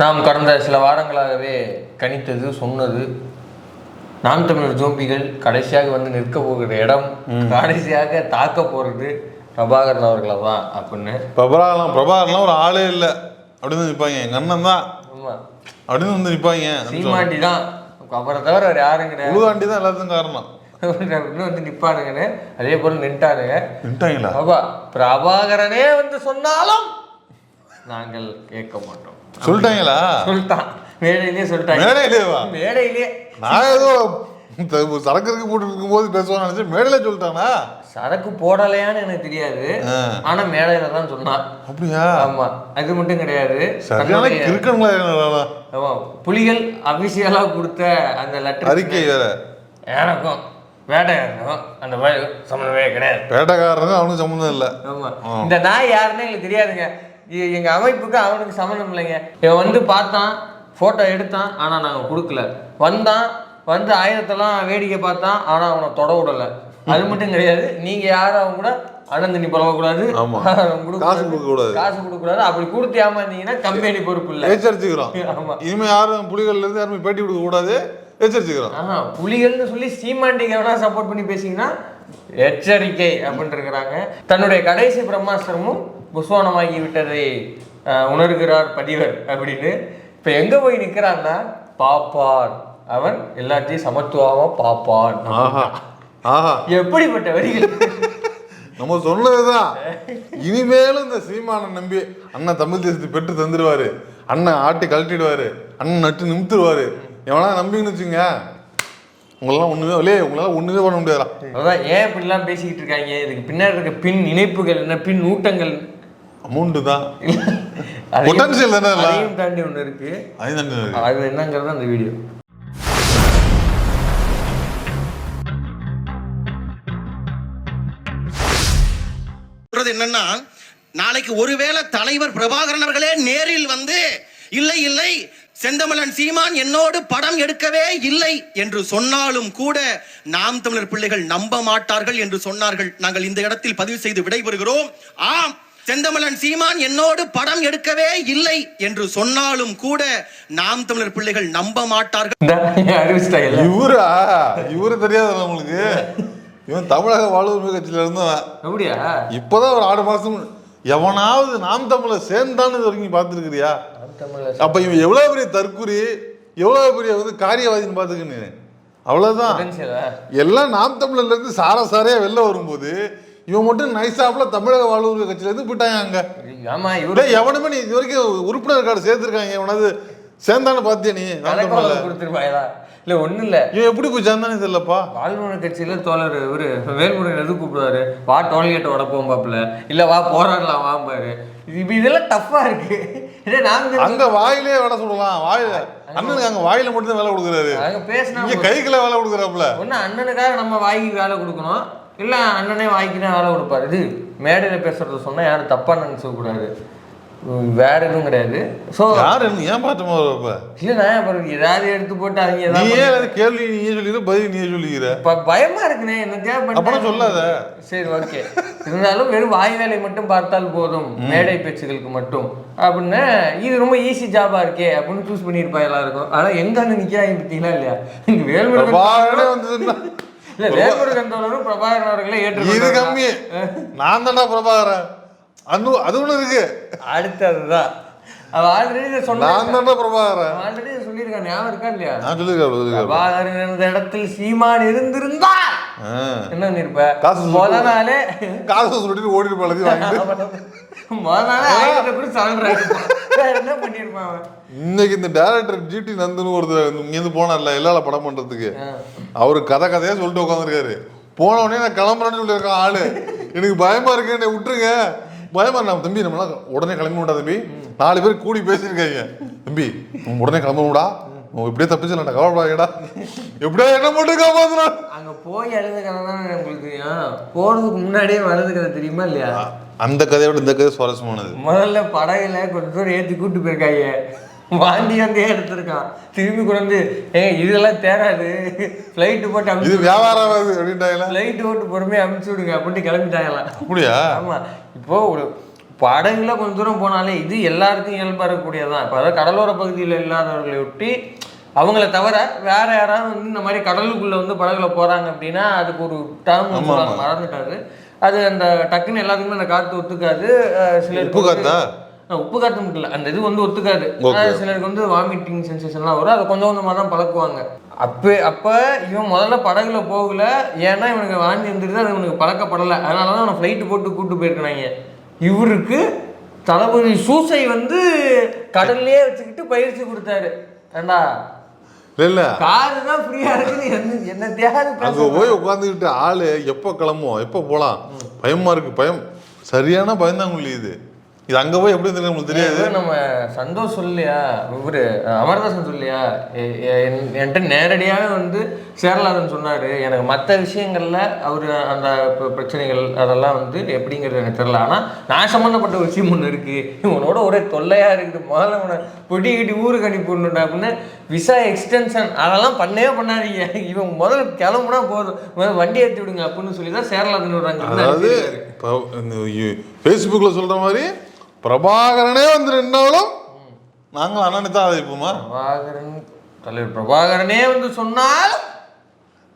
நாம் கடந்த சில வாரங்களாகவே கணித்தது சொன்னது நாம் தமிழர் ஜோம்பிகள் கடைசியாக வந்து நிற்க போகிற இடம் கடைசியாக தாக்க போறது பிரபாகரன் அவர்களை தான் அப்படின்னு. பிரபாகரன் பிரபாகரன்லாம் ஒரு ஆளே இல்லை. அப்படின்னு நிற்பாங்க. எங்க அண்ணன் தான். அப்படின்னு வந்து நிற்பாங்க சீமாண்டி தான். அப்புறம் தவிர வேறு யாரும் கிடையாது உழுதாண்டி தான் எல்லாத்துக்கும் காரணம். இன்னும் வந்து நிப்பானுங்கன்னு அதே போல நின்ட்டானுங்க. நின்ட்டாங்களா? பிரபாகரனே வந்து சொன்னாலும் நாங்கள் கேட்க மாட்டோம். சொல்லிட்டாங்களா? சொல்லிட்டான். மேடையிலே சொல்லிட்டாங்க. மேடையிலேவா? மேடையிலே. நான் ஏதோ சரக்கு இருக்கு போட்டு இருக்கும்போது பேசுவான்னு நினைச்சு மேடையில சொல்லிட்டானா சரக்கு போடலையான்னு எனக்கு தெரியாது. ஆனா மேடையில தான் சொன்னான். அப்படியா? ஆமா. அது மட்டும் கிடையாது. ஆமா, புலிகள் அபிஷியலா கொடுத்த அந்த லெட்டர் அறிக்கை வேற. எனக்கும் வேட்டையாருக்கும் அந்த மாதிரி சம்மந்தமே கிடையாது. பேட்டக்காரனுக்கும் அவனுக்கு சம்மந்தம் இல்லை. ஆமா. இந்த நாய் யாருன்னு எங்களுக்கு தெரியாதுங்க. இ- எங்க அமைப்புக்கு அவனுக்கு சம்மந்தம் இல்லைங்க. இவன் வந்து பார்த்தான் போட்டோ எடுத்தான் ஆனா நாங்க கொடுக்கல. வந்தான் வந்து ஆயுதத்தெல்லாம் வேடிக்கை பார்த்தான் ஆனா அவனை தொட விடல. அது மட்டும் கிடையாது நீங்க யாரும் அவங்க கூட அனந்தனி பரவக்கூடாது காசு கொடுக்க கூடாது காசு கொடுக்க கூடாது அப்படி கொடுத்து ஏமாந்தீங்கன்னா கம்பெனி பொறுப்பு இல்ல. எச்சரிச்சுக்கிறோம். ஆமா. இனிமே யாரும் புலிகள்ல இருந்து யாருமே பேட்டி கொடுக்க கூடாது. எச்சரிச்சுக்கிறோம். ஆஹா புலிகள்னு சொல்லி சீமாண்டிக்கு எவனா சப்போர்ட் பண்ணி பேசிங்கன்னா எச்சரிக்கை அப்படின்னு இருக்கிறாங்க. தன்னுடைய கடைசி பிரம்மாஸ்திரமும் புஸ்வானமாகி விட்டதை உணர்கிறார் பதிவர் அப்படின்னு. இப்போ எங்க போய் நிக்கிறான்னா பாப்பான். அவன் எல்லாத்தையும் சமத்துவமா பாப்பான். ஆஹா. ஆஹா. எப்படிப்பட்ட வரிகள்? நம்ம சொன்னதுதான். இனிமேலும் இந்த சீமானை நம்பி அண்ணன் தமிழ் தேசத்தை பெற்று தந்துருவாரு. அண்ணன் ஆட்டி கழட்டிடுவாரு. அண்ணன் நட்டு நிமித்துருவாரு. எவனா நம்பிங்கன்னு வச்சுங்க. உங்களெல்லாம் ஒண்ணுமே இல்லையே உங்களால ஒண்ணுமே பண்ண முடியாதா அதான் ஏன் இப்படிலாம் பேசிக்கிட்டு இருக்காங்க? இதுக்கு பின்னாடி இருக்க பின் இணைப்புகள் என்ன? பின் ஊட்டங்கள் அமௌண்ட் தான். அதையும் Potential தானே? அதையும் தாண்டி ஒண்ணு இருக்கு. அதுதான் அது என்னங்கிறது அந்த வீடியோ என்னன்னா நாளைக்கு ஒருவேளை தலைவர் பிரபாகரன் அவர்களே நேரில் வந்து இல்லை இல்லை செந்தமலன் சீமான் என்னோடு படம் எடுக்கவே இல்லை என்று சொன்னாலும் கூட நாம் தமிழர் பிள்ளைகள் நம்ப மாட்டார்கள் என்று சொன்னார்கள். நாங்கள் இந்த இடத்தில் பதிவு செய்து விடைபெறுகிறோம். ஆம். செந்தமலன் சீமான் என்னோடு படம் எடுக்கவே இல்லை என்று சொன்னாலும் கூட நாம் தமிழர் பிள்ளைகள் நம்ப மாட்டார்கள். இவரா? இவரு தெரியாத நம்மளுக்கு இவன் தமிழக வாழ்வுரிமை கட்சியில இருந்தவன். அப்படியா? இப்பதான் ஒரு ஆறு மாசம் எவனாவது நாம் தமிழ சேர்ந்தான்னு இது வரைக்கும் பார்த்துருக்கிறியா? அப்ப இவன் எவ்வளவு பெரிய தற்குறி எவ்வளவு பெரிய வந்து காரியவாதின்னு பாத்துக்கன்னு அவ்வளவுதான்? எல்லாம் நாம் தமிழர்ல இருந்து சார சாரையா வெளில வரும்போது இவன் மட்டும் நைசாப்ல தமிழக வாழ்வுரிமை கட்சியில இருந்து போயிட்டாங்க அங்க. ஆமா இவரு இவரே எவனுமே நீ இது வரைக்கும் உறுப்பினர் கார்டு சேர்த்திருக்காங்க. எவனாவது சேர்ந்தான்னு பாத்தியா நீ? கொடுத்துருப்பாங்களா இல்ல ஒண்ணும் இல்ல. இவன் எப்படி போய் சேர்ந்தானே தெரியலப்பா. வாழ்முறை கட்சியில தோழர் இவரு வேல்முருகன் எது கூப்பிடுவாரு? வா டோல்கேட் உடப்போம் பாப்புல. இல்ல வா போராடலாம் வாம்பாரு இது இதெல்லாம் டஃப்பா இருக்கு. இதே நாங்க அங்க வாயிலே வேலை சொல்லலாம் வாயில அண்ணனுக்கு அங்க வாயில மட்டும் வேலை கொடுக்குறாரு. நாங்க பேசினா கைக்குள்ள வேலை கொடுக்குறாப்புல. ஒண்ணு அண்ணனுக்காக நம்ம வாய்க்கு வேலை கொடுக்கணும். இல்ல அண்ணனே வாய்க்கு தான் வேலை கொடுப்பாரு. இது மேடையில பேசுறத சொன்னா யாரும் தப்பா நினைச்ச கூடாது உம், வேற எதுவும் கிடையாது. சோ யாரு? ஏன் வரப்ப இல்ல நான் அப்புறம் ஏதாவது எடுத்து போட்டு அவங்க ஏதாவது கேள்வி நீயே சொல்லிக்கிற பதில் நீயே சொல்லிக்கிற. இப்ப பயமா இருக்குனே என்ன அப்பனா சொல்லாத. சரி ஓகே இருந்தாலும் வெறும் வாய் வேலை மட்டும் பார்த்தால் போதும் மேடை பேச்சுகளுக்கு மட்டும். அப்படின்னு இது ரொம்ப ஈஸி ஜாபா இருக்கே அப்படின்னு சூஸ் பண்ணியிருப்பா எல்லாருக்கும். ஆனா எங்க அண்ணன் நிக்கிறாங்க பார்த்தீங்களா இல்லையா? இங்க வேல்முருகன் பிரபாகரனே வேல்முருகன் தோழரும் பிரபாகரன் அவர்களே இது ஏற்று கம்மி நான் தான்டா பிரபாகரன். அன்னு அது ஒண்ணு இருக்கு. அடுத்ததுதான். இடத்தில் சீமான் இருந்திருந்தா என்ன பண்ணிருப்ப? காசு காசு சொல்லிட்டு ஓடிட்டு போலது இன்னைக்கு இந்த டேரக்டர் ஜிடி நந்தன் ஒருத்தர் இங்கேருந்து போனார்ல எல்லால படம் பண்றதுக்கு. அவரு கதை கதையா சொல்லிட்டு உட்காந்துருக்காரு போன உடனே நான் கிளம்புறேன்னு சொல்லியிருக்கான் ஆளு. எனக்கு பயமா இருக்கு என்னை விட்டுருங்க. பயமா நம்ம தம்பி நம்மளாம் உடனே கிளம்பிவிட்டா தம்பி. நாலு பேர் கூடி பேசியிருக்காங்க. தம்பி உடனே கிளம்பணும்டா இப்படியே தப்பிச்சிடலாம்டா கவலைப்படாதடா எப்படியா என்ன போட்டு காப்பாத்துறான்? அங்க போய் எழுத கதை தானே உங்களுக்கு தெரியும். போறதுக்கு முன்னாடியே வலது கதை தெரியுமா இல்லையா? அந்த கதையை விட இந்த கதை சுவாரஸ்யமானது. முதல்ல படகுல கொஞ்சம் தூரம் ஏத்தி கூட்டு போயிருக்காங்க. வாண்டி வந்து எடுத்திருக்கான். திரும்பி கொண்டு வந்து ஏங்க இதெல்லாம் தேராது. ஃப்ளைட்டு போட்டு இது அமுச்சு வியாபாரம் அப்படின்ட்டாங்களா? ஃப்ளைட்டு ஓட்டு பொறுமையாக அமுச்சு விடுங்க அப்படின்ட்டு கிளம்பிட்டாங்களாம் அப்படியா? ஆமா. இப்போ ஒரு படகுல கொஞ்ச தூரம் போனாலே இது எல்லாருக்கும் இயல்பாக இருக்கக்கூடியதான் இப்போ அதாவது கடலோர பகுதியில் இல்லாதவர்களை ஒட்டி அவங்கள தவிர வேற யாராவது வந்து இந்த மாதிரி கடலுக்குள்ள வந்து படகுல போறாங்க அப்படின்னா அதுக்கு ஒரு டேர்ம். மறந்துட்டாரு அது அந்த டக்குன்னு எல்லாத்துக்குமே அந்த காத்து ஒத்துக்காது. சிலருக்கு உப்பு காத்தா? உப்பு காத்து மட்டும் அந்த இது வந்து ஒத்துக்காது. சிலருக்கு வந்து வாமிட்டிங் சென்சேஷன்லாம் வரும். அதை கொஞ்சம் கொஞ்சமாக தான் பழக்குவாங்க. அப்போ அப்போ இவன் முதல்ல படகுல போகல. ஏன்னா இவனுக்கு வாந்தி வந்துருது. அது இவனுக்கு பழக்கப்படலை. அதனால தான் அவனை ஃப்ளைட்டு போட்டு கூட்டு போயிருக்கிறாங்க. இவருக்கு தளபதி சூசை வந்து கடல்லையே வச்சுக்கிட்டு பயிற்சி கொடுத்தாரு. ஏண்டா? இல்ல இல்ல. காரு தான் ஃப்ரீயா இருக்குன்னு என்ன தேவை அங்க போய் உட்காந்துக்கிட்டு ஆளு எப்போ கிளம்புவோம்? எப்போ போலாம்? பயமா இருக்கு பயம். சரியான பயந்தாங்குள்ளி இது. இது அங்க போய் எப்படி நம்மளுக்கு தெரியாது? நம்ம சந்தோஷ் சொல்லியா இவரு அமர்தாசன் சொல்லியா என்கிட்ட நேரடியாகவே வந்து சேரலாதன் சொன்னாரு. எனக்கு மற்ற விஷயங்கள்ல அவர் அந்த பிரச்சனைகள் அதெல்லாம் வந்து எப்படிங்கிறது எனக்கு தெரியல. ஆனா நான் சம்மந்தப்பட்ட விஷயம் ஒன்று இருக்கு. இவனோட ஒரே தொல்லையா இருக்குது. முதல்ல இவனை பொட்டி கட்டி ஊருக்கு அனுப்பி விடணும்டா அப்படின்னு விசா எக்ஸ்டென்ஷன் அதெல்லாம் பண்ணவே பண்ணாதீங்க. இவன் முதல்ல கிளம்புனா போதும். முதல்ல வண்டி ஏற்றி விடுங்க அப்படின்னு சொல்லி தான் சேரலாதன் விடுறாங்க அதாவது இப்போ ஃபேஸ்புக்கில் சொல்ற மாதிரி பிரபாகரனே வந்து நின்னாலும் நாங்கள் அண்ணனை தான் ஆதரிப்போமா? பிரபாகரன் தலைவர் பிரபாகரனே வந்து சொன்னால்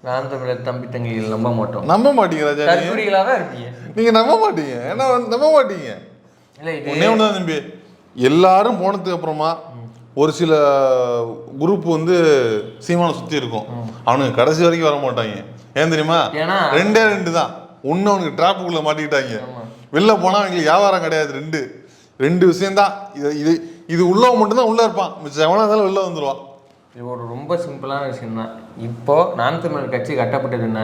நான் தமிழர் தம்பி தங்கைகள் நம்ப மாட்டோம். நம்ப மாட்டீங்க ராஜா தான் இருப்பீங்க. நீங்க நம்ப மாட்டீங்க. ஏன்னா வந்து நம்ப மாட்டீங்க? இல்லை ஒன்னே ஒன்று தான் தம்பி. எல்லாரும் போனதுக்கு அப்புறமா ஒரு சில குரூப் வந்து சீமானை சுத்தி இருக்கும். அவனுக்கு கடைசி வரைக்கும் வர மாட்டாங்க. ஏன் தெரியுமா? ரெண்டே ரெண்டு தான். ஒன்று அவனுக்கு டிராப்புக்குள்ள மாட்டிக்கிட்டாங்க. வெளில போனா அவங்களுக்கு வியாபாரம் கிடையாது ரெண்டு. ரெண்டு விஷயம்தான். இது இது இது உள்ளவன் மட்டும்தான் உள்ள இருப்பான். மிச்சம் எவனா இருந்தாலும் வெளில வந்துருவான் இது ஒரு ரொம்ப சிம்பிளான விஷயம் தான் இப்போ நாம் தமிழர் கட்சி கட்டப்பட்டது என்ன?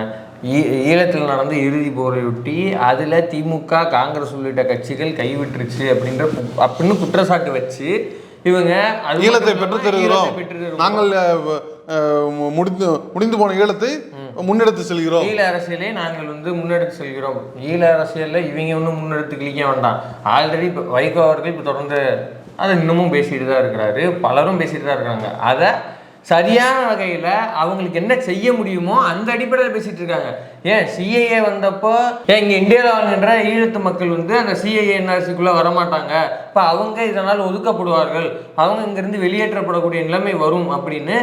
ஈ- ஈழத்தில் நடந்த இறுதி போரையொட்டி அதில் திமுக காங்கிரஸ் உள்ளிட்ட கட்சிகள் கைவிட்டுருச்சு அப்படின்ற அப்படின்னு குற்றச்சாட்டு வச்சு இவங்க ஈழத்தை இல்லாம தருகிறோம். நாங்கள் முடிந்து முடிந்து போன ஈழத்தை முன்னெடுத்து செல்கிறோம். ஈழ அரசியலே நாங்கள் வந்து முன்னெடுத்து செல்கிறோம். ஈழ அரசியலில் இவங்க ஒன்றும் முன்னெடுத்து கிளிக்க வேண்டாம். ஆல்ரெடி இப்போ வைகோ அவர்கள் இப்போ தொடர்ந்து அதை இன்னமும் பேசிட்டு தான் இருக்கிறாரு. பலரும் பேசிட்டு தான் இருக்கிறாங்க. அதை சரியான வகையில் அவங்களுக்கு என்ன செய்ய முடியுமோ அந்த அடிப்படையில் பேசிட்டு இருக்காங்க. ஏன்? சிஏஏ வந்தப்போ ஏன் இங்கே இந்தியாவில் வாழ்கின்ற ஈழத்து மக்கள் வந்து அந்த சிஏஏ என்ஆர்சிக்குள்ளே வரமாட்டாங்க. இப்போ அவங்க இதனால் ஒதுக்கப்படுவார்கள். அவங்க இங்கேருந்து வெளியேற்றப்படக்கூடிய நிலைமை வரும் அப்படின்னு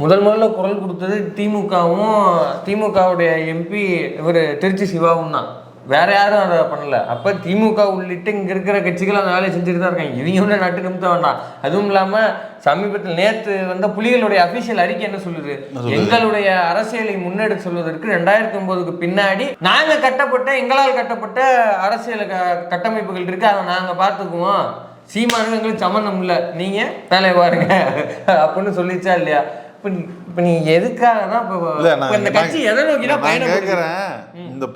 முதல் முதல்ல குரல் கொடுத்தது திமுகவும் திமுகவுடைய எம்பி இவர் திருச்சி சிவாவும் தான். வேற யாரும் அதை பண்ணல. அப்போ திமுக உள்ளிட்ட இங்கே இருக்கிற கட்சிகள் அந்த வேலையை செஞ்சுட்டு தான் இருக்காங்க. இவங்க ஒன்றும் நட்டு நிமித்த வேண்டாம். அதுவும் இல்லாமல் சமீபத்தில் நேற்று வந்த புலிகளுடைய அபிஷியல் அறிக்கை என்ன சொல்லுது? எங்களுடைய அரசியலை முன்னெடுத்து சொல்வதற்கு ரெண்டாயிரத்தி ஒன்பதுக்கு பின்னாடி நாங்கள் கட்டப்பட்ட எங்களால் கட்டப்பட்ட அரசியல் கட்டமைப்புகள் இருக்கு. அதை நாங்கள் பார்த்துக்குவோம். சீமானும் எங்களுக்கு சம்மந்தம் இல்லை. நீங்கள் வேலையை பாருங்க. அப்படின்னு சொல்லிச்சா இல்லையா? இந்த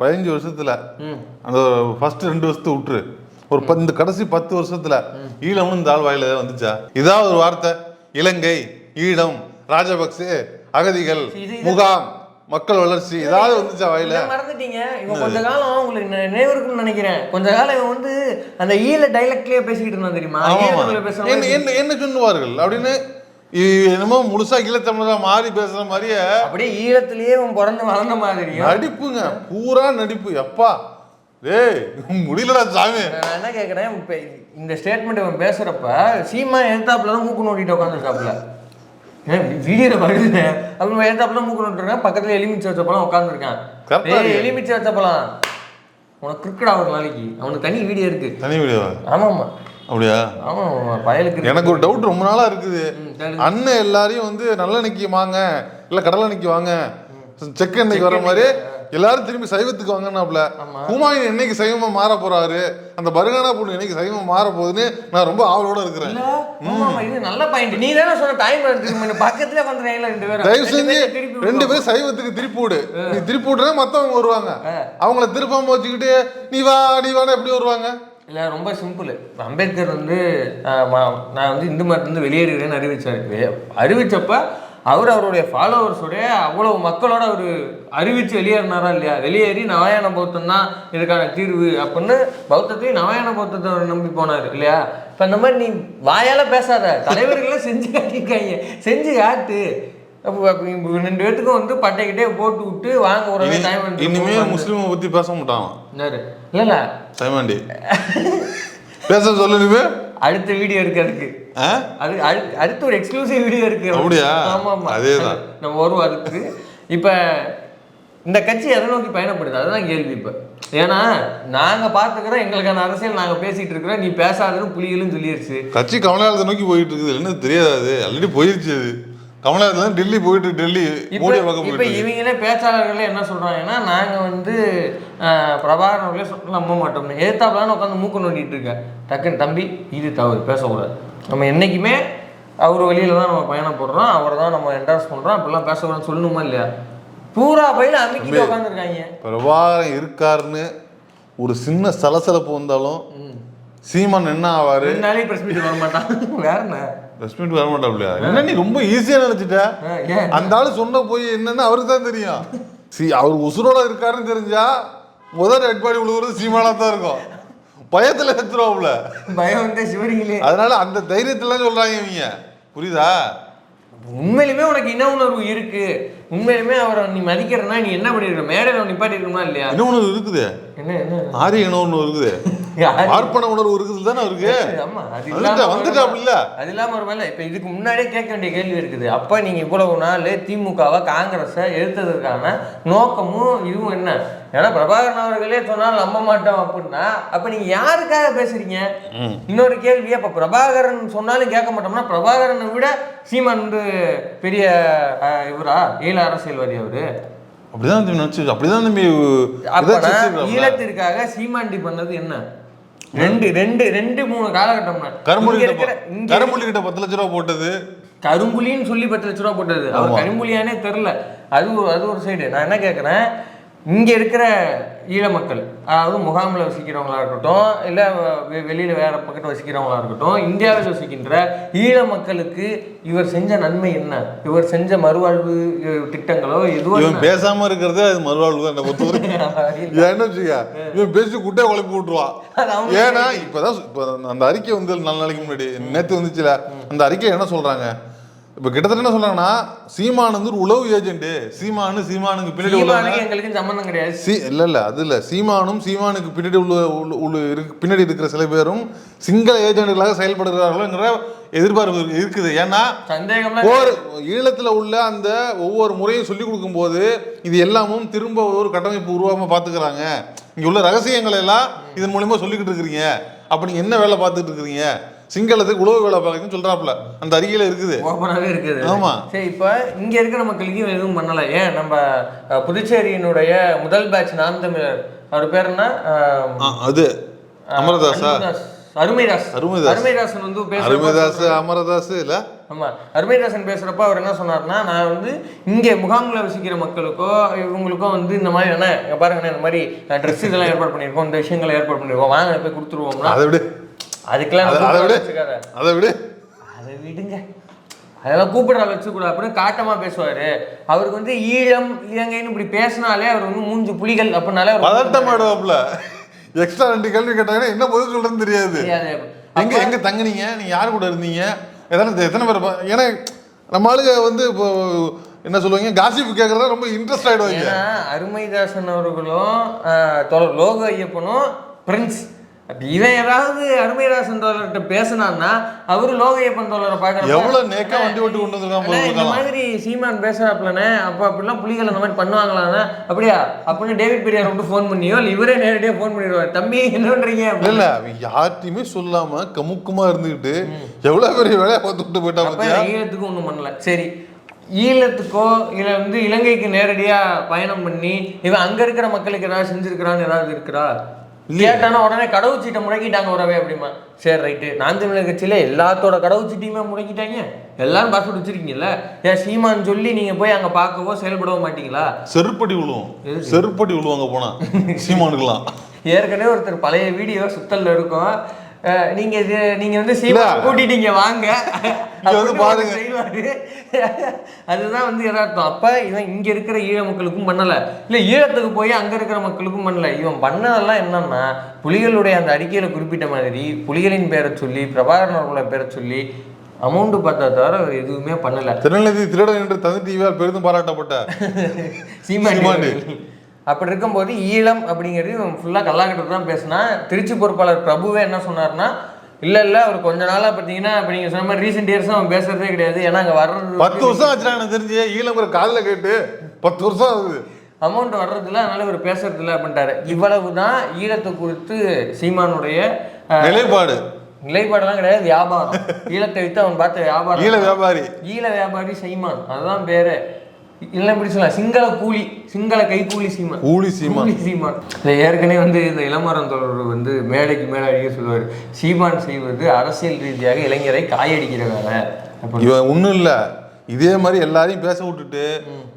பதினஞ்சு வருஷத்துல அந்த ஃபர்ஸ்ட் ரெண்டு வருஷத்தை விட்டுரு ஒரு இந்த கடைசி பத்து வருஷத்துல ஈழம்னு இந்த ஆள் வாயில வந்துச்சா? இதாவது ஒரு வார்த்தை. இலங்கை ஈழம் ராஜபக்சே அகதிகள் முகாம் மக்கள் வளர்ச்சி. ஏதாவது வந்துச்சா வாயில? மறந்துட்டீங்க. இவன் கொஞ்ச காலம் உங்களுக்கு நினைவு இருக்குன்னு நினைக்கிறேன். கொஞ்ச காலம் இவன் வந்து அந்த ஈழ டைலக்ட்லயே பேசிக்கிட்டு இருந்தான் தெரியுமா? என்ன என்ன சொல்லுவார்கள்? அப்படின்னு என்னமோ முழுசா ஈழத்தமிழரா மாறி பேசுற மாதிரியே. அப்படியே ஈழத்திலேயே பிறந்து வளர்ந்த மாதிரியும் நடிப்புங்க பூரா நடிப்பு. எப்பா? டேய் முடியலடா சாமி. நான் என்ன கேட்குறேன் இப்போ இந்த ஸ்டேட்மெண்ட் இவன் பேசுகிறப்ப சீமா எழுத்தாப்புல தான் மூக்கு நோட்டிட்டு உட்காந்துருக்காப்புல வீடியோவில் வருது அவன் எழுத்தாப்புல மூக்கு நோட்டிருக்கான் பக்கத்தில் எலுமிச்சை வச்ச பழம் உட்காந்துருக்கான் ஏய். எலுமிச்சை வச்ச பழம். உனக்கு கிரிக்கெட் ஒரு நாளைக்கு. அவனுக்கு தனி வீடியோ இருக்கு. தனி வீடியோவா? ஆமாம்மா. அப்படியா? ஆமாம் பயலுக்கு. எனக்கு ஒரு டவுட் ரொம்ப நாளா இருக்குது. அண்ணன் எல்லாரையும் வந்து நல்லெண்ணெய்க்கு வாங்க இல்ல கடலெண்ணெய்க்கு வாங்க. செக் எண்ணெய்க்கு வர மாதிரி எல்லாரும் திரும்பி சைவத்துக்கு வாங்கினாப்ல. குமாயின் என்னைக்கு சைவமா மாற போறாரு? அந்த பருகானா பொண்ணு என்னைக்கு சைவமா மாற போகுதுன்னு நான் ரொம்ப ஆவலோட இருக்கிறேன். இது நல்ல பாயிண்ட் நீ தானே சொன்ன டைம் பக்கத்துல வந்துடுறீங்களா ரெண்டு பேரும். தயவு செஞ்சு ரெண்டு சைவத்துக்கு திருப்பி விடு நீ திருப்பி விடுறா மத்தவங்க வருவாங்க. அவங்கள திருப்பாம வச்சுக்கிட்டு நீ வா நீ வாடா எப்படி வருவாங்க? இல்லை ரொம்ப சிம்பிள் அம்பேத்கர் வந்து நான் வந்து இந்து மதத்துலேருந்து வெளியேறுகிறேன்னு அறிவிச்சார். அறிவித்தப்ப அவர் அவருடைய ஃபாலோவர்ஸோடய அவ்வளோ மக்களோட அவர் அறிவித்து வெளியேறினாரா இல்லையா? வெளியேறி நவாயண பௌத்தம் தான் இதுக்கான தீர்வு அப்படின்னு பௌத்தத்தையும் நவாயண பௌத்தத்தை அவர் நம்பி போனார் இல்லையா? இப்போ இந்த மாதிரி நீ வாயால் பேசாத. தலைவர்கள்லாம் செஞ்சு காட்டியிருக்காங்க. செஞ்சு காட்டு. ரெண்டு பேத்துக்கும் வந்து பட்டைக்கிட்டே போட்டு விட்டு வாங்க ஒரு டைம் இனிமே முஸ்லீமை பத்தி பேச மாட்டான் இல்லை இல்லை சைமாண்டி. பேச சொல்லணுமே அடுத்த வீடியோ இருக்கு அதுக்கு. அது அடு- அடுத்து ஒரு எக்ஸ்க்ளூசிவ் வீடியோ இருக்கு. அப்படியா? ஆமா ஆமா அதேதான். நம்ம வருவோம் அதுக்கு. இப்ப இந்த கட்சி எதை நோக்கி பயணப்படுது? அதுதான் கேள்வி இப்ப. ஏன்னா நாங்க பாத்துக்கிறோம் எங்களுக்கான அரசியல் நாங்க பேசிட்டு இருக்கிறோம். நீ பேசாதன்னு புலிகளும் சொல்லிருச்சு. கட்சி கமலஹாசன் நோக்கி போயிட்டு இருக்குது. என்ன தெரியாது. ஆல்ரெடி போயிருச்சு அது. கமலஹாசன் டெல்லி போயிட்டு டெல்லி மோடியை பார்க்க இப்ப இவங்களே பேச்சாளர்களே என்ன சொல்றாங்கன்னா நாங்க வந்து பிரபாகரன் அவர்களே நம்ப மாட்டோம். எதிர்த்தாப்புலான்னு உட்காந்து மூக்கு நோண்டிட்டு இருக்க. டக்குன்னு தம்பி இது தவறு பேசக்கூடாது. நம்ம என்னைக்குமே அவர் வழியில தான் நம்ம பயணப்படுறோம் அவரை தான் நம்ம என்டார்ஸ் பண்றோம். அப்படிலாம் பேசக்கூடாதுன்னு சொல்லணுமா இல்லையா? பூரா பயில அமைக்கிட்டு உட்காந்துருக்காங்க பிரபாகரன் இருக்காருன்னு ஒரு சின்ன சலசலப்பு வந்தாலும் சீமான் என்ன ஆவாரு? ரெண்டு நாளைக்கு பிரஸ் மீட் வர மாட்டான் வேற என்ன? ரெஸ்பெக்ட் வர மாட்டாப்லையா? என்ன நீ ரொம்ப ஈஸியா நினைச்சிட்ட? அந்த ஆளு சொன்ன போய் என்னன்னு அவருக்கு தான் தெரியும். சி அவர் உசுரோட இருக்காருன்னு தெரிஞ்சா முதல் ரெட் பாடி விழுவுறது சீமானா தான் இருக்கும். பயத்துல எடுத்துருவாப்ல பயம் வந்து சிவரிங்களே. அதனால அந்த தைரியத்துல சொல்றாங்க இவங்க. புரியுதா? உண்மையிலுமே உனக்கு இன உணர்வு இருக்கு. உண்மையிலுமே அவரை நீ மதிக்கிறனா நீ என்ன பண்ணிருக்க? மேடையில் நிப்பாட்டி இருக்கணுமா இல்லையா? இன்னொன்று இருக்குது. என்ன என்ன ஆரிய இனம் இருக்குது. யாரு? பார்ப்பன உணர்வு இருக்குது தானே அவருக்கு ஆமா அது இல்லாம வந்துட்டாப்புல. அது இல்லாம ஒரு வேலை. இப்ப இதுக்கு முன்னாடியே கேட்க வேண்டிய கேள்வி இருக்குது. அப்ப நீங்க இவ்வளவு நாள் திமுகவை காங்கிரஸை எதிர்த்ததற்கான நோக்கமும் இதுவும் என்ன? ஏன்னா பிரபாகரன் அவர்களே சொன்னால் நம்ப மாட்டோம் அப்படின்னா அப்ப நீங்க யாருக்காக பேசுறீங்க? இன்னொரு கேள்வி அப்ப பிரபாகரன் சொன்னாலும் கேட்க மாட்டோம்னா பிரபாகரனை விட சீமான் வந்து பெரிய இவரா? ஈழ அரசியல்வாதி அவரு. அப்படிதான் நினைச்சு அப்படிதான் தம்பி. ஈழத்திற்காக சீமாண்டி பண்ணது என்ன? ரெண்டு ரெண்டு ரெண்டு மூணு காலகட்டம்னா கரும்புலி கரும்புலி கிட்ட பத்து லட்ச ரூபா போட்டது. கரும்புலின்னு சொல்லி பத்து லட்ச ரூபா போட்டது. அவர் கரும்புலியானே தெரில. அது ஒரு அது ஒரு சைடு நான் என்ன கேட்குறேன் இங்க இருக்கிற ஈழ மக்கள் அதாவது முகாமில் வசிக்கிறவங்களா இருக்கட்டும் இல்லை வெளியில வேற பக்கத்தில் வசிக்கிறவங்களா இருக்கட்டும் இந்தியாவில் வசிக்கின்ற ஈழ மக்களுக்கு இவர் செஞ்ச நன்மை என்ன? இவர் செஞ்ச மறுவாழ்வு திட்டங்களோ எதுவோ இவன் பேசாம இருக்கிறது அது மறுவாழ்வு தான் என்னை பொறுத்த வரைக்கும். ஏன்னு வச்சுக்க இவன் பேசி விட்டுருவான் அது அவனுக்கு ஏன்னா இப்பதான் இப்ப அந்த அறிக்கை வந்து நாலு நாளைக்கு முன்னாடி நேத்து வந்துச்சுல. அந்த அறிக்கை என்ன சொல்றாங்க? இப்ப கிட்டத்தட்ட என்ன சொல்றாங்கன்னா சீமான் வந்து ஒரு உளவு ஏஜென்ட் சீமானு சீமானுக்கு பின்னாடி உள்ளவங்க எங்களுக்கு சம்மந்தம் கிடையாது. சீ இல்ல இல்ல அது இல்ல. சீமானும் சீமானுக்கு பின்னாடி உள்ள உள்ள- பின்னாடி இருக்கிற சில பேரும் சிங்கள ஏஜென்ட்களாக செயல்படுகிறார்களோங்கிற எதிர்பார்ப்பு இருக்கு- இருக்குது. ஏன்னா போர் ஈழத்துல உள்ள அந்த ஒவ்வொரு முறையும் சொல்லி கொடுக்கும்போது இது எல்லாமும் திரும்ப ஒரு கட்டமைப்பு உருவாம பாத்துக்கிறாங்க. இங்க உள்ள ரகசியங்களை எல்லாம் இதன் மூலியமா சொல்லிக்கிட்டு இருக்கிறீங்க. அப்ப நீங்க என்ன வேலை பார்த்துட்டு இருக்கிறீங்க? சிங்களத்துக்கு உழவு வேலை பார்க்குறீங்கன்னு சொல்றாப்புல. அந்த அறிக்கையில இருக்குது. ஓப்பனாகவே இருக்குது. ஆமா. சரி இப்போ இங்க இருக்கிற மக்களுக்கு இவன் எதுவும் பண்ணல. ஏன்? நம்ம புதுச்சேரியினுடைய முதல் பேட்ச் நாம் தமிழர். அவர் பேர் என்ன? அது. அமரதாசா. அன்புதாஸ். அருமைதாஸ். அருமைதாஸ். அருமைதாசன் வந்து அருமைதாஸ் அமரதாஸ் இல்ல? ஆமா. அருமைதாசன் பேசுறப்ப அவர் என்ன சொன்னார்னா நான் வந்து இங்கே முகாம்ல வசிக்கிற மக்களுக்கோ இவங்களுக்கோ வந்து இந்த மாதிரி என்ன பாருங்கண்ணே இந்த மாதிரி ட்ரெஸ் இதெல்லாம் ஏற்பாடு பண்ணியிருக்கோம் இந்த விஷயங்களை ஏற்பாடு பண்ணியிருக்கோம். வாங்க போய் கொடுத்துருவோம்னா அதை விடு. அதுக்கெல்லாம் அதை- விடு. அதை விடு. அதை விடுங்க. அதெல்லாம் கூப்பிடுற வச்சுக்கூடாது. அப்படின்னு காட்டமா பேசுவாரு. அவருக்கு வந்து ஈழம் இலங்கைன்னு இப்படி பேசினாலே அவர் வந்து மூஞ்சு புலிகள் அப்படின்னாலே பதட்டம் ஆடுவாப்புல எக்ஸ்ட்ரா ரெண்டு கேள்வி கேட்டாங்கன்னா என்ன பதில் சொல்றதுன்னு தெரியாது. எங்க எங்க தங்குனீங்க? நீங்க யார் கூட இருந்தீங்க? எத்தனை எத்தனை பேர் ஏன்னா நம்ம ஆளுங்க வந்து இப்போ என்ன சொல்லுவாங்க? காசிப் கேட்கறதா ரொம்ப இன்ட்ரெஸ்ட் ஆயிடுவாங்க. ஏன்னா அருமைதாசன் அவர்களும் லோக ஐயப்பனும் பிரின்ஸ் இவன் ஏதாவது அருமைதாசன் தோழர்கிட்ட பேசினான்னா அவரு லோக ஐயப்பன் தோழரை பார்க்கறப்ப எவ்வளவு நேக்கா வண்டி ஓட்டு கொண்டு இந்த. மாதிரி சீமான் பேசுறாப்லண்ணே அப்ப அப்படிலாம் புலிகள் அந்த மாதிரி பண்ணுவாங்களாண்ணே? அப்படியா? அப்படின்னு டேவிட் பெரியார் விட்டு ஃபோன் பண்ணியோ இல்ல இவரே நேரடியா ஃபோன் பண்ணிடுவார். தம்பி என்ன பண்றீங்க? இல்ல யார்ட்டையுமே சொல்லாம கமுக்கமா இருந்துகிட்டு எவ்வளவு பெரிய வேலையை பார்த்து விட்டு போயிட்டா ஈழத்துக்கும் ஒண்ணும் பண்ணல. சரி ஈழத்துக்கோ இல்ல வந்து இலங்கைக்கு நேரடியா பயணம் பண்ணி இவன் அங்க இருக்கிற மக்களுக்கு ஏதாவது செஞ்சிருக்கிறான்னு ஏதாவது இருக்கிறா கேட்டானா உடனே கடவுச்சீட்டை முடக்கிட்டாங்க உறவே அப்படிமா. சரி ரைட்டு. நான் தமிழர் கட்சியில எல்லாத்தோட கடவுச்சீட்டையுமே முடக்கிட்டாங்க. எல்லாரும் பாஸ்போர்ட் வச்சிருக்கீங்கல்ல ஏன் சீமான் சொல்லி நீங்க போய் அங்க பார்க்கவோ செயல்படவோ மாட்டீங்களா? செருப்படி விழுவோம் செருப்படி விழுவாங்க போனா. சீமானுக்கலாம் ஏற்கனவே ஒருத்தர் பழைய வீடியோ சுத்தல்ல இருக்கும். நீங்க நீங்க வந்து இல்ல. கூட்டிட்டீங்க வாங்க. வந்து பாருங்க. அதுதான் வந்து யதார்த்தம். அப்ப இவன் இங்க இருக்கிற ஈழ மக்களுக்கும் பண்ணல. இல்ல ஈழத்துக்கு போய் அங்க இருக்கிற மக்களுக்கும் பண்ணல. இவன் பண்ணதெல்லாம் என்னன்னா புலிகளுடைய அந்த அறிக்கையில குறிப்பிட்ட மாதிரி புலிகளின் பேரை சொல்லி பிரபாகரன் அவர்களோட பேரை சொல்லி அமௌண்ட் பார்த்தா தவிர எதுவுமே பண்ணல. திருநெல்வேலி திருடன் என்று தந்தை பெரிதும் பாராட்டப்பட்ட சீமாண்டி. அப்படி இருக்கும்போது ஈழம் அப்படிங்கிறது ஃபுல்லாக கல்லாக்கிட்ட தான் பேசினா திருச்சி பொறுப்பாளர் பிரபுவே என்ன சொன்னார்னா இல்லை இல்லை அவர் கொஞ்ச நாளாக பார்த்தீங்கன்னா இப்போ நீங்கள் சொன்ன மாதிரி ரீசெண்ட் இயர்ஸ் அவன் பேசுறதே கிடையாது. ஏன்னா அங்கே வர்றது பத்து வருஷம் ஆச்சுடா எனக்கு தெரிஞ்சு. ஈழங்கிற காதுல கேட்டு பத்து வருஷம் ஆகுது. அமௌண்ட் வர்றதில்ல அதனால இவர் பேசுறதில்ல அப்படின்ட்டாரு. இவ்வளவு தான் ஈழத்தை குறித்து சீமானுடைய நிலைப்பாடு. நிலைப்பாடெல்லாம் கிடையாது வியாபாரம். ஈழத்தை வித்து அவன் பார்த்த வியாபாரம். ஈழ வியாபாரி. ஈழ வியாபாரி சீமான். அதுதான் பேரு. இல்லை இப்படி சொல்லலாம்? சிங்கள கூலி சிங்கள கைக்கூலி சீமான். கூலி சீமான். கூலி சீமான். இந்த ஏற்கனவே வந்து இந்த இளமரம் தொடர் வந்து மேடைக்கு மேலே அடிக்க சொல்லுவார். சீமான் செய்வது அரசியல் ரீதியாக இளைஞரை காயடிக்கிற வேலை. இவன் ஒண்ணும் இல்ல. இதே மாதிரி எல்லாரையும் பேச விட்டுட்டு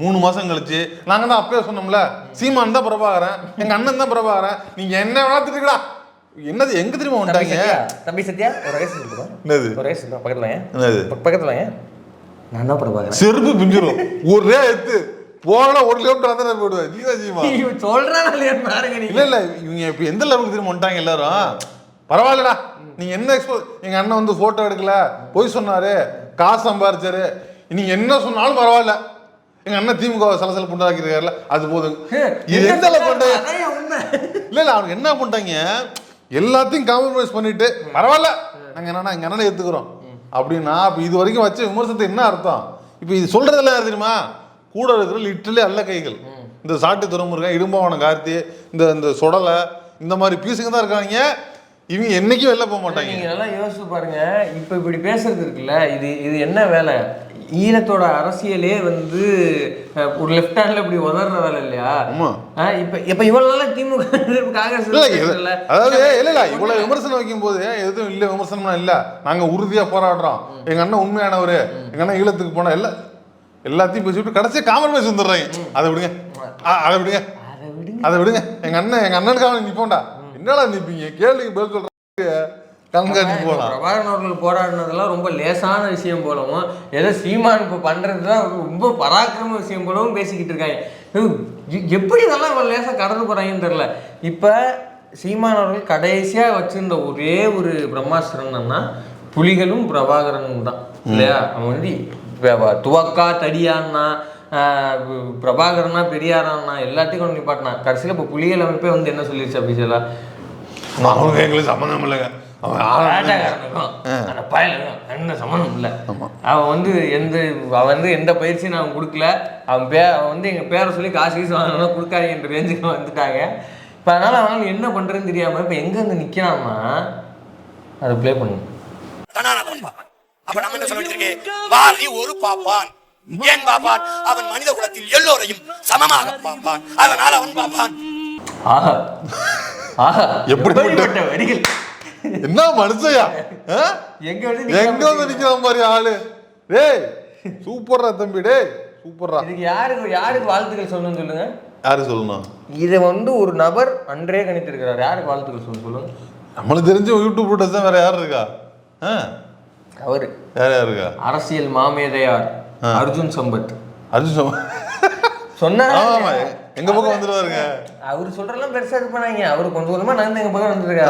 மூணு மாசம் கழிச்சு நாங்க தான் அப்பயே சொன்னோம்ல சீமான் தான் பிரபாகரன் எங்க அண்ணன் தான் பிரபாகரன் நீங்க என்ன வேணா திட்டுக்கடா என்னது எங்க தெரியுமா தம்பி வந்துட்டாங்க? தம்பி சத்யா ஒரு வயசு என்னது? ஒரு வயசு பக்கத்துல பக்கத்துல நான் தான் பிரபாகரன் செருப்பு பிஞ்சிரும். ஒரே எத்து. போனா ஒரு கிலோமீட்டர் வந்து போயிடுவேன் சீமா இவன் சொல்றானா இல்ல இல்ல. இவங்க இப்ப எந்த லெவலுக்கு திரும்ப வந்துட்டாங்க எல்லாரும்? பரவாயில்லடா. நீங்க என்ன எக்ஸ்போ எங்க அண்ணன் வந்து போட்டோ எடுக்கல. பொய் சொன்னாரு. காசு சம்பாரிச்சாரு. நீங்க என்ன சொன்னாலும் பரவாயில்ல. எங்க அண்ணன் திமுக சலசல புண்டாக்கிருக்காருல அது போதும். இது எந்த அளவுக்கு உண்மை. இல்ல இல்ல. அவங்க என்ன பண்ணிட்டாங்க? எல்லாத்தையும் காம்ப்ரமைஸ் பண்ணிட்டு பரவாயில்ல. நாங்க என்னன்னா எங்க அண்ணனை எடுத்துக்கிறோம் அப்படின்னா அப்ப இது வரைக்கும் வச்ச விமர்சனத்தை என்ன அர்த்தம்? இப்ப இது சொல்றதெல்லாம் யார் தெரியுமா? கூட இருக்கிற லிட்டரலி அல்ல கைகள். இந்த சாட்டு துறைமுருகன் இடும்பவனம் கார்த்தி இந்த இந்த சுடலை இந்த மாதிரி பீஸுங்க தான் இருக்காங்க இவங்க என்னைக்கும் வெளில போக மாட்டாங்க. நீங்க நல்லா யோசிச்சு பாருங்க. இப்ப இப்படி பேசுறது இருக்குல்ல இது இது என்ன வேலை? ஈழத்தோட அரசியலே வந்து ஒரு லெஃப்ட் ஹேண்ட்ல இப்படி உதற வேலை இல்லையா இப்ப இப்ப இவ்வளவு நாளா திமுக காங்கிரஸ். அதாவது இல்ல இல்ல இவ்வளவு விமர்சனம் வைக்கும் போது எதுவும் இல்ல விமர்சனம்லாம் இல்ல. நாங்க உறுதியா போராடுறோம். எங்க அண்ணன் உண்மையானவரு எங்க அண்ணன் ஈழத்துக்கு போனா இல்ல எல்லாத்தையும் பேசிவிட்டு கடைசியா காம்ப்ரமைஸ் வந்துடுறாங்க அதை விடுங்க. அதை விடுங்க. அதை விடுங்க. எங்க அண்ணன் எங்க அண்ணனுக்காக நிப்போம்டா. என்னடா நிப்பீங்க? கேள்விக்கு பதில் சொல்றாங்க கண்காட்சி போலாம். பிரபாகரன் அவர்கள் போராடினதெல்லாம் ரொம்ப லேசான விஷயம் போலவும் ஏதோ சீமான் இப்போ பண்ணுறதுதான் ரொம்ப பராக்கிரம விஷயம் போலவும் பேசிக்கிட்டு இருக்காங்க. எப்படி இதெல்லாம் இவ்வளோ லேசாக கடந்து போகிறாங்கன்னு தெரில இப்போ சீமான் அவர்கள் கடைசியாக வச்சிருந்த ஒரே ஒரு பிரம்மாஸ்திரம்னா புலிகளும் பிரபாகரனும் தான் இல்லையா? அவன் வந்து துவக்கா தடியான்னா பிரபாகரனா பெரியாரான்னா எல்லாத்தையும் கொண்டு நிப்பாட்டினான். கடைசியில் இப்போ புலிகள் அமைப்பே வந்து என்ன சொல்லிடுச்சு அபிஷியலாக அவங்க எங்களுக்கு சம்மந்தம் இல்லைங்க. அந்த பயலுக்கும் என்ன சம்மந்தம் இல்லை. அவன் வந்து எந்த அவன் வந்து எந்த பயிற்சியும் நான் கொடுக்கல. அவன் பே அவன் வந்து எங்கள் பேரை சொல்லி காசு கீசு வாங்கணும் கொடுக்காதீங்கன்ற ரேஞ்சுக்கு வந்துட்டாங்க. இப்போ அதனால் அவனால் என்ன பண்ணுறதுன்னு தெரியாமல் இப்போ எங்கே வந்து நிற்கிறான்னா அதை ப்ளே பண்ணு தனான அவன் பாப்பான் அப்ப நம்ம என்ன சொல்ல வேண்டியிருக்கு பாரதி ஒரு பாப்பான். ஏன் பாப்பான்? அவன் மனித குலத்தில் எல்லோரையும் சமமாக பார்ப்பான். அதனால் அவன் பாப்பான். ஆஹா. ஆஹா. எப்படிப்பட்ட வரிகள்? என்ன மனுஷயா? எங்க வந்து எங்க வந்து நிக்கிற மாதிரி ஆளு? டேய் சூப்பர்ரா தம்பி டேய் சூப்பர்ரா இதுக்கு யாருக்கு யாருக்கு வாழ்த்துக்கள் சொல்லணும்னு சொல்லுங்க? யாரு சொல்லணும்? இதை வந்து ஒரு நபர் அன்றே கணித்திருக்கிறார். யாருக்கு வாழ்த்துக்கள் சொல்லணும் சொல்லுங்க நம்மளுக்கு தெரிஞ்ச யூடியூப் போட்டஸ் தான் வேற யார் இருக்கா? அவரு. யார் யார் இருக்கா? அரசியல் மாமேதையார் அர்ஜுன் சம்பத். அர்ஜுன் சம்பத். சொன்னா எங்க பக்கம் வந்துருவாருங்க. அவர் சொல்றதெல்லாம் பெருசா இது பண்ணாங்க அவர் கொஞ்சம் கொஞ்சமா நகர்ந்து எங்க பக்கம் வந்துருக்காரு.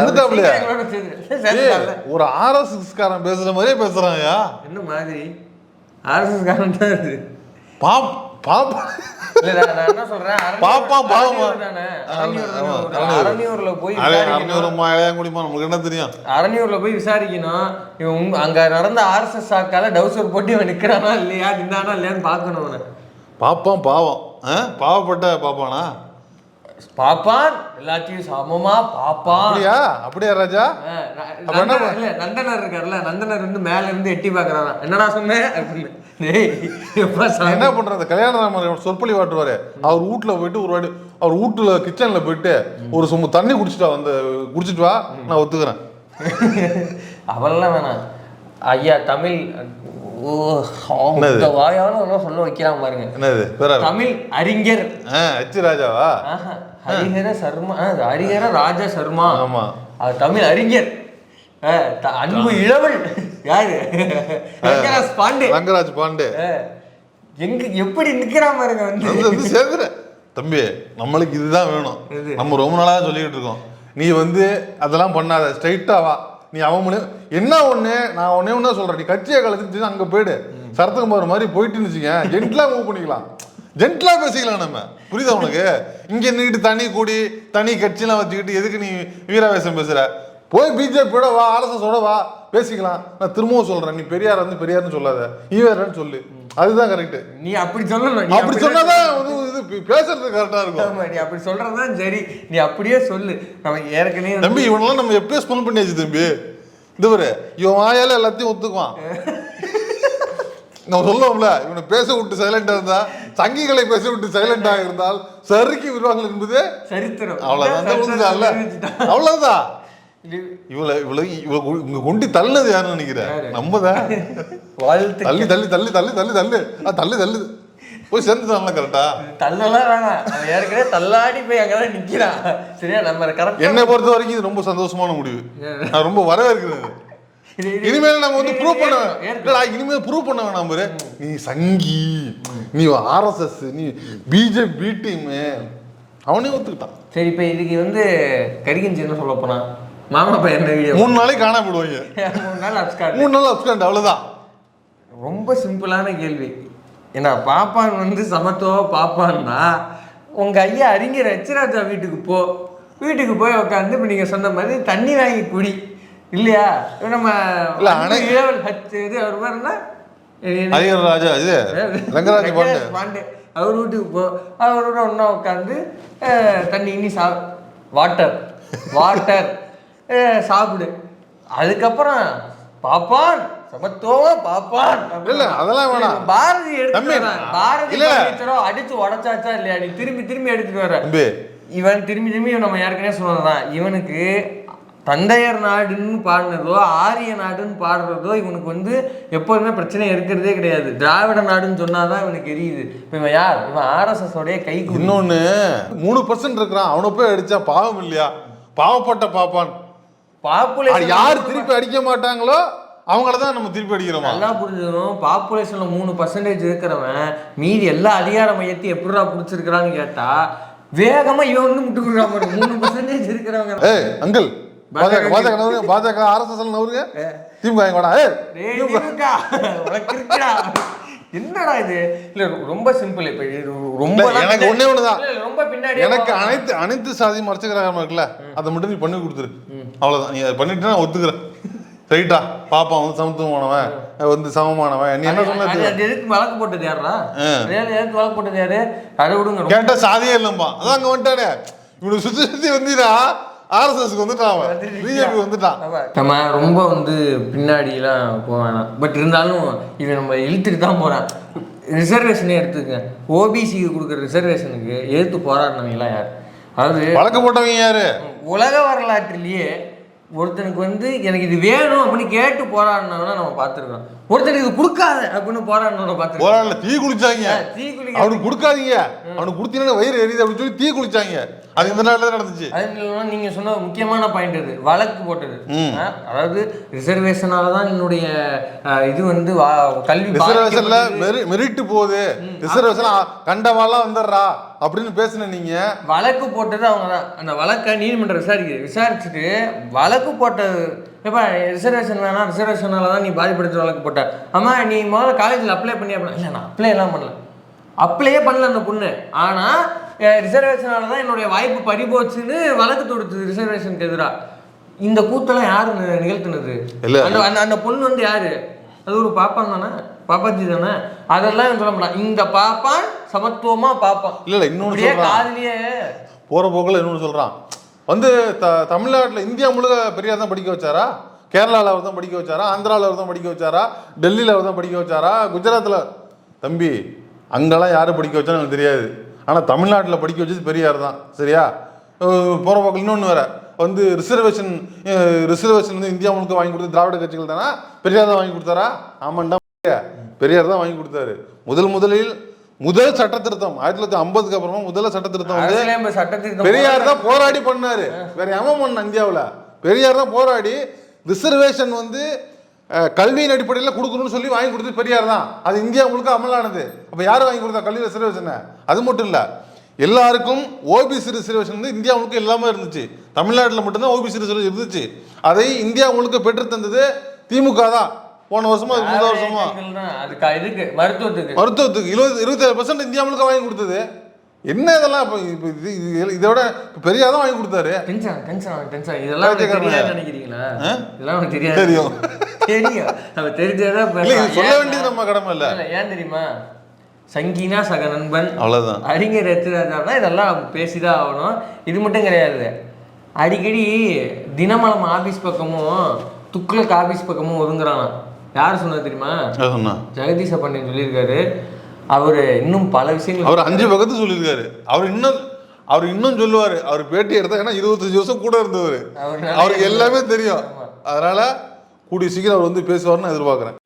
ஒரு ஆர்எஸ்எஸ் காரன் பேசுற மாதிரியே பேசுறாங்கயா என்ன மாதிரி? ஆர்எஸ்எஸ் காரன் தான் அது பாப் பாப். அரணியூர்ல போய் விசாரிக்கணும். அம்மையூரம்மா இளையாங்குடிமா நமக்கு என்ன தெரியும்? அரணியூர்ல போய் விசாரிக்கணும். இவன் அங்க நடந்த ஆர்எஸ்எஸ் சாக்கால டவுசர் போட்டு இவன் நிக்கிறானா இல்லையா நின்னானா இல்லையான்னு பார்க்கணும் அவனை. பாப்பான் பாவம்? பாவப்பட்ட பாப்பானா? பாப்பான் எல்லாத்தையும் சமமா பாப்பான் அப்படியா? அப்படியா ராஜா? நந்தனர் இல்ல, நந்தனர் இருக்கார்ல நந்தனர் வந்து மேல இருந்து எட்டி பாக்குறாராம் என்னடா சொன்னேன். என்ன பண்றது? கல்யாணராமர் சொற்பொழி வாட்டுவாரு. அவர் வீட்டுல போயிட்டு ஒரு வாட்டி அவர் வீட்டுல கிச்சன்ல போயிட்டு ஒரு சும்மா தண்ணி குடிச்சிட்டு வந்து குடிச்சிட்டு வா நான் ஒத்துக்கிறேன். அவெல்லாம் வேணாம். ஐயா தமிழ் வாயால ஒன்றும் சொல்ல வைக்கிறான் பாருங்க. என்னது? தமிழ் அறிஞர். அச்சு ராஜாவா? ஹரிஹர சர்மா ஹரிஹர ராஜா சர்மா. ஆமா. அவர் தமிழ் அறிஞர். அன்பு இளவல். யாரு? ரங்கராஜ் பாண்டே. ரங்கராஜ் பாண்டே. எங்க எப்படி நிக்கிறான் பாருங்க வந்து. சேர்ந்துற தம்பி நம்மளுக்கு இதுதான் வேணும்? நம்ம ரொம்ப நாளா சொல்லிக்கிட்டு இருக்கோம். நீ வந்து அதெல்லாம் பண்ணாத. ஸ்ட்ரைட்டா வா. நீ அவன் என்ன ஒண்ணு? நான் ஒன்னே ஒன்றா சொல்கிறேன் நீ கட்சியை கலத்துட்டு அங்க போயிடு. சரத்குமார் மாதிரி போயிட்டு வச்சுக்கேன். ஜென்ட்லா மூவ் பண்ணிக்கலாம். ஜென்ட்லா பேசிக்கலாம் நம்ம. புரியுதா உனக்கு? இங்க நின்னுட்டு தனி கூடி தனி கட்சியெலாம் வச்சுக்கிட்டு எதுக்கு நீ வீராவேசம் பேசுற? போய் பிஜேபியோட வா ஆர்எஸ்எஸோட வா பேசிக்கலாம். நான் திரும்பவும் சொல்றேன். நீ பெரியார் வந்து பெரியார்னு சொல்லாத. ஈவேரன்னு சொல்லு. அதுதான் கரெக்ட் நீ அப்படி சொல்லணும். அப்படி சொன்னாதான் இது பேசுறது கரெக்டா இருக்கும். ஆமா, நீ அப்படி சொல்றதுதான் சரி. நீ அப்படியே சொல்லு. நம்ம ஏற்கனவே தம்பி இவனெல்லாம் நம்ம எப்பயோ ஸ்பெண்ட் பண்ணியாச்சு தம்பி. இது பாரு இவன் வாயால எல்லாத்தையும் ஒத்துக்குவான். நம்ம சொல்லுவோம்ல இவனை பேச விட்டு சைலண்டா இருந்தா சங்கிகளை பேச விட்டு சைலண்டா இருந்தால் சறுக்கி விடுவார்கள் என்பது சரித்திரம். அவ்வளவுதான். அவ்வளவுதான். இவளை இவளை இவளை கொ- இங்க கொண்டு தள்ளுனது யாருன்னு நினைக்கிறேன்? நம்ம தான் வாழ்த்து தள்ளி தள்ளி தள்ளி தள்ளி தள்ளி தள்ளு. ஆ, தள்ளு தள்ளு. போய் சேர்ந்துட்டான்ல கரெக்டா தள்ளலாம் வேணாம் ஏற்கனவே தள்ளாடி போய் அங்கதான் நிக்கிறான். சரியா? நம்ம கரெக்ட் என்னை பொறுத்த வரைக்கும் இது ரொம்ப சந்தோஷமான முடிவு. நான் ரொம்ப வரவேற்கிறேன். இனிமேல் நம்ம வந்து ப்ரூவ் பண்ண இல்லடா இனிமேல் ப்ரூவ் பண்ண வேணாம் பாரு. நீ சங்கி நீ ஆர்எஸ்எஸ் நீ பிஜேபி பி டீம் அவனே ஒத்துக்கிட்டான். சரி இப்ப இதுக்கு வந்து கரிகஞ்சி என்ன சொல்ல போனா? மாமா பையன் மூணு நாளைக்கு காணாம போடுவாங்க. மூணு நாள் அப்ஸ்கார்ட் மூணு நாள் அப்ஸ்காண்ட் அவ்வளவுதான். ரொம்ப சிம்பிளான கேள்வி. ஏன்னா பாப்பான் வந்து சமத்துவ பாப்பான்னா உங்க ஐயா அறிஞர் ரச்சிராஜா வீட்டுக்கு போ. வீட்டுக்கு போய் உட்காந்து இப்போ நீங்க சொன்ன மாதிரி தண்ணி வாங்கி குடி. இல்லையா? நம்ம இல்ல, அணை- ஏவல் ஹச் இது அவர் பேருன்னா அதிகார ராஜா இது ரங்கராஜ் பாண்டு. பாண்டே. அவர் வீட்டுக்கு போ. அவரோட ஒன்றா உட்காந்து தண்ணி இனி சா வாட்டர். வாட்டர். சாப்பிடு. அதுக்கப்புறம் பாப்பான் சமத்துவம் பாப்பான். இல்ல, அதெல்லாம் வேணாம். பாரதி எடுத்து. பாரதி அடிச்சு உடைச்சாச்சா இல்லையா? நீ திரும்பி திரும்பி எடுத்துட்டு வர. இவன் திரும்பி திரும்பி நம்ம ஏற்கனவே சொன்னதுதான். இவனுக்கு தந்தையர் நாடுன்னு பாடினதோ ஆரிய நாடுன்னு பாடுறதோ இவனுக்கு வந்து எப்போதுமே பிரச்சனை இருக்கிறதே கிடையாது. திராவிட நாடுன்னு சொன்னாதான் இவனுக்கு எரியுது. இப்போ இவன் யார்? இவன் ஆர்எஸ்எஸ் உடைய கை இன்னொன்னு மூணு பர்சன்ட் இருக்கிறான். அவனை போய் அடிச்சா பாவம் இல்லையா? பாவப்பட்ட பாப்பான். பாப்புலேஷன் யார் திருப்பி அடிக்க மாட்டாங்களோ அவங்கள தான் நம்ம திருப்பி அடிக்கிறோமா? நல்லா புரிஞ்சுக்கணும். பாப்புலேஷன்ல மூணு பர்சன்டேஜ் இருக்கிறவன் மீதி எல்லா அதிகார மையத்தையும் எப்படிடா பிடிச்சிருக்கிறான்னு கேட்டா வேகமா இவன் வந்து முட்டு கொடுக்குறான். மூணு பர்சன்டேஜ் இருக்கிறவங்க. ஏய் அங்கிள் பாஜக பாஜக பாஜக ஆர்எஸ்எஸ் நவருங்க. திமுக டேய், திமுக. என்னடா இது? இல்ல ரொம்ப சிம்பிள் இப்ப ரொம்ப எனக்கு ஒண்ணே ஒண்ணுதான். ரொம்ப பின்னாடி எனக்கு அனைத்து அனைத்து சாதி மறைச்சுக்கிறாங்க இருக்குல்ல அதை மட்டும் நீ பண்ணி கொடுத்துரு. அவ்வளவுதான். நீ பண்ணிட்டு நான் ஒத்துக்கிறேன். ரைட்டா பாப்பா வந்து சமத்துவமானவன் வந்து சமமானவன். நீ என்ன சொன்ன எதுக்கு வழக்கு போட்டது யாரா. எதுக்கு வழக்கு போட்டது யாரு? அதை விடுங்க கேட்டா சாதியே இல்லம்பா. அதான் அங்க வந்துட்டானே. இவனுக்கு சுத்தி சுத்தி வந்தீரா? ஆர்எஸ்எஸ்க்கு வந்துட்டான் அவன். பிஜேபி வந்துட்டான். நம்ம ரொம்ப வந்து பின்னாடிலாம் போக வேணாம். பட் இருந்தாலும் இவன் நம்ம இழுத்துட்டு தான் போறான். ரிசர்வேஷனே எடுத்துக்கங்க. ஓபிசிக்கு கொடுக்குற ரிசர்வேஷனுக்கு எதிர்த்து போராடினவங்கலாம் யார்? அதாவது வழக்கு போட்டவங்க யாரு? உலக வரலாற்றிலேயே ஒருத்தனுக்கு வந்து எனக்கு இது வேணும் அப்படின்னு கேட்டு போராடினவனா நம்ம பார்த்துருக்கோம். ஒருத்தனுக்கு இது கொடுக்காத அப்படின்னு போராடினவனை பார்த்துருக்கோம். போராடல தீ குளிச்சாங்க. தீ குளிக்க அவனுக்கு கொடுக்காதீங்க. அவனுக்கு கொடுத்தீங்கன்னா வயிறு எரியுது அப்படின்னு சொல்லி தீ குளிச்சாங்க. அது இந்த நாட்டில் நடந்துச்சு? அது இல்லாம நீங்க சொன்ன முக்கியமான பாயிண்ட் இது. வழக்கு போட்டது. அதாவது ரிசர்வேஷனால தான் என்னுடைய இது வந்து கல்வி ரிசர்வேஷன்ல பாதிக்கப்படுது. மெரி மெரிட் போகுது. ரிசர்வேஷன் கண்டவாலாம் வந்துடுறா. அப்படின்னு பேசுன நீங்க? வழக்கு போட்டது அவங்க தான் அந்த வழக்கை நீதிமன்றம் விசாரிக்குது விசாரிச்சுட்டு வழக்கு போட்டது ஏப்பா ரிசர்வேஷன் வேணாம் ரிசர்வேஷனால தான் நீ பாதிப்படுத்த வழக்கு போட்ட. ஆமா நீ முதல்ல காலேஜில் அப்ளை பண்ணி அப்படின்னா இல்லை நான் அப்ளை எல்லாம் பண்ணல. அப்ளையே பண்ணல அந்த பொண்ணு. ஆனால் ரிசர்வேஷனால தான் என்னுடைய வாய்ப்பு பறிபோச்சுன்னு வழக்கு தொடுத்தது ரிசர்வேஷனுக்கு எதிராக இந்த கூத்தெல்லாம் யாரு நிகழ்த்தினது? அந்த அந்த பொண்ணு வந்து யாரு? அது ஒரு பாப்பான் தானே? பாப்பாஜி தானே? அதெல்லாம் சொல்ல முடியாது இந்த பாப்பான் சமத்துவமா பாப்பான். இல்ல இல்ல சொல்றான். காதுலயே. போற போக்குல இன்னொன்னு சொல்றான். வந்து த தமிழ்நாட்டுல இந்தியா முழுக்க பெரியார் தான் படிக்க வச்சாரா? கேரளால அவர் தான் படிக்க வச்சாரா? ஆந்திரால அவர் தான் படிக்க வச்சாரா? டெல்லியில அவர் தான் படிக்க வச்சாரா? குஜராத்ல. தம்பி அங்கெல்லாம் யாரு படிக்க வச்சான்னு எனக்கு தெரியாது. ஆனா தமிழ்நாட்டுல படிக்க வச்சது பெரியார் தான். சரியா? போற போக்கில் இன்னொன்னு வேற. வந்து ரிசர்வேஷன் ரிசர்வேஷன் வந்து இந்தியா முழுக்க வாங்கி கொடுத்து திராவிட கட்சிகள் தானே? பெரியார் தான் வாங்கி கொடுத்தாரா? ஆமாண்டா. பெரியார் தான் வாங்கி கொடுத்தாரு. முதல் முதலில் முதல் சட்ட திருத்தம் ஆயிரத்தி தொள்ளாயிரத்தி ஐம்பதுக்கு அப்புறமா முதல் சட்ட திருத்தம் வந்து பெரியார் தான் போராடி பண்ணாரு. வேற எவன் பண்ண இந்தியாவுல. பெரியார் தான் போராடி ரிசர்வேஷன் வந்து கல்வியின் அடிப்படையில் கொடுக்கணும்னு சொல்லி வாங்கி கொடுத்தது பெரியார் தான். அது இந்தியா முழுக்க அமலானது. அப்ப யார் வாங்கி கொடுத்தா கல்வி ரிசர்வேஷன் அது மட்டும் இல்ல. எல்லாருக்கும் ஓபிசி ரிசர்வேஷன் வந்து இந்தியா முழுக்க எல்லாமே இருந்துச்சு. தமிழ்நாட்டில் மட்டும்தான் ஓபிசி ரிசர்வேஷன் இருந்துச்சு. அதை இந்தியா முழுக்க பெற்று தந்தது திமுக தான். போன வருஷமா முந்தா வருஷமா? இதுக்கு மருத்துவத்துக்கு. மருத்துவத்துக்கு இருபது இருபத்தேழு பர்சன்ட் இந்தியா முழுக்க வாங்கி கொடுத்தது. என்ன இதெல்லாம் இப்போ இப்போ இது இது- இதோட இப்போ பெரியா தான் வாங்கி கொடுத்தாரு. Tension tension tension. இதெல்லாம் நினைக்கிறீங்களா? இதெல்லாம் தெரியாது. தெரியும். தெரியும். நம்ம தெரிஞ்சதான் சொல்ல. வேண்டியது நம்ம கடமை இல்லை. இல்ல, ஏன் தெரியுமா? சங்கீனா சக நண்பன் அவ்வளோதான் அறிஞர் எத்திராஜார்னா இதெல்லாம் பேசிதான் ஆகணும். இது மட்டும் கிடையாது. அடிக்கடி தினமலம் ஆபீஸ் பக்கமும் துக்ளக் ஆபீஸ் பக்கமும் ஒதுங்குறானா யார் சொன்னது தெரியுமா? ஜெகதீஷ பாண்டியன் சொல்லியிருக்காரு. அவர் இன்னும் பல விஷயங்கள் அவர் அஞ்சு பக்கத்து சொல்லியிருக்காரு. அவர் இன்னும் அவர் இன்னும் சொல்லுவாரு. அவர் பேட்டி எடுத்தா ஏன்னா இருபத்தஞ்சு வருஷம் கூட இருந்தவர். அவர் அவருக்கு எல்லாமே தெரியும். அதனால கூடிய சீக்கிரம் அவர் வந்து பேசுவார்னு எதிர்பார்க்குறேன்.